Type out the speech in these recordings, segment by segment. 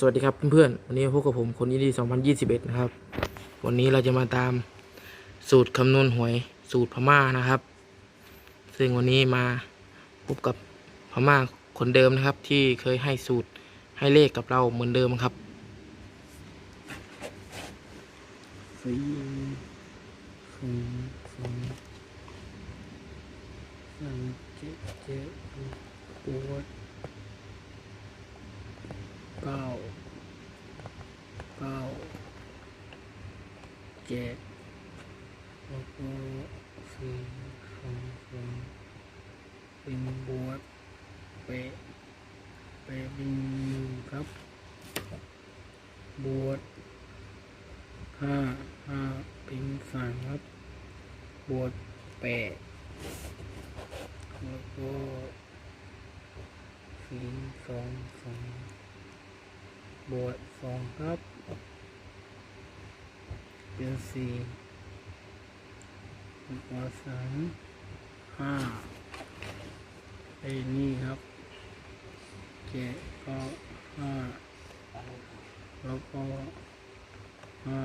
สวัสดีครับเพื่อนๆ วันนี้พบกับผมคนยินดี 2021 นะครับ วันนี้เราจะมาตามสูตรคำนวณหวยสูตรพม่านะครับ ซึ่งวันนี้มาพบกับพม่าคนเดิมนะครับ ที่เคยให้สูตรให้เลขกับเราเหมือนเดิมครับสี่สองสองสามเจ็ดเจ็ดปวด เก้าเก้าเจ็ดแล้วก็สี่สองสองเป็นบวชเปะเปะเป็นหนึ่งครับ บวชห้าห้าเป็นสามครับ บวชแปดแล้วก็สี่สองสอง บวชสองครับ เป็นสี่บวชสามห้าไอ้นี่ครับเจ็ดก็ห้าแล้วก็ห้า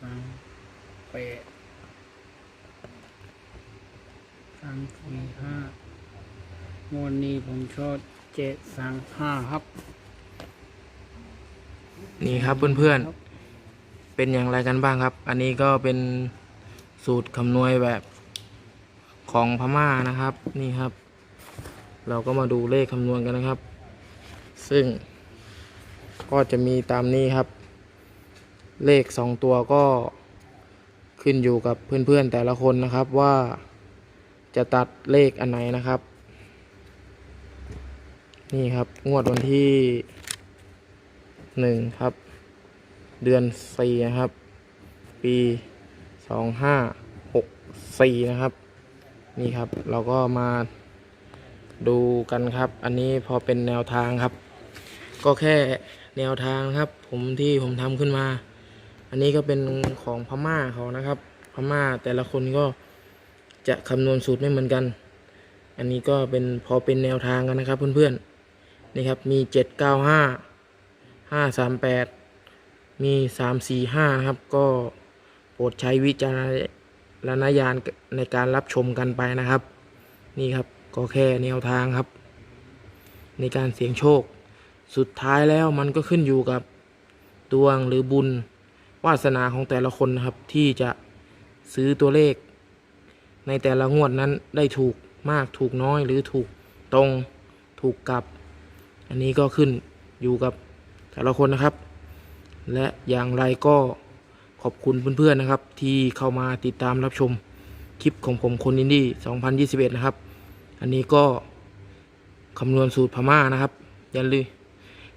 สามแปดสามสี่ห้างวดนี้ผมชอบเจ็ดสามห้าครับ นี่ครับเพื่อนๆ เป็นอย่างไรกันบ้างครับ อันนี้ก็เป็นสูตรคำนวณแบบของพม่านะครับ นี่ครับ เราก็มาดูเลขคำนวณกันนะครับ ซึ่ง ก็จะมีตามนี้ครับ เลขสองตัวก็ขึ้นอยู่กับเพื่อนๆแต่ละคนนะครับว่าจะตัดเลขอันไหนนะครับ นี่ครับงวดวันที่ หนึ่งครับ เดือนสี่นะครับ ปีสองห้าหกสี่นะครับ นี่ครับเราก็มาดูกันครับ อันนี้พอเป็นแนวทางครับ ก็แค่แนวทางครับ ผมที่ผมทำขึ้นมา อันนี้ก็เป็นของพม่าเขานะครับ พม่าแต่ละคนก็จะคำนวณสูตรไม่เหมือนกัน อันนี้ก็เป็นพอเป็นแนวทางกันนะครับเพื่อนๆนี่ครับมีเจ็ดเก้าห้า ห้าสามแปดมีสามสี่ห้าครับ ก็โปรดใช้วิจารณญาณในการรับชมกันไปนะครับ นี่ครับก็แค่แนวทางครับ ในการเสี่ยงโชค สุดท้ายแล้วมันก็ขึ้นอยู่กับดวงหรือบุญวาสนาของแต่ละคนนะครับที่จะซื้อตัวเลข ในแต่ละงวดนั้นได้ถูกมากถูกน้อยหรือถูกตรงถูกกลับ อันนี้ก็ขึ้นอยู่กับ แต่ละคนนะครับ และอย่างไรก็ขอบคุณเพื่อนๆนะครับ ที่เข้ามาติดตามรับชมคลิปของผมคนอินดี้2021 นะครับ อันนี้ก็คำนวณสูตรพม่านะครับ อย่าลืม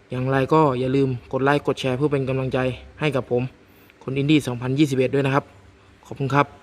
อย่างไรก็อย่าลืมกดไลค์กดแชร์เพื่อเป็นกำลังใจให้กับผม คนอินดี้2021 ด้วยนะครับ ขอบคุณครับ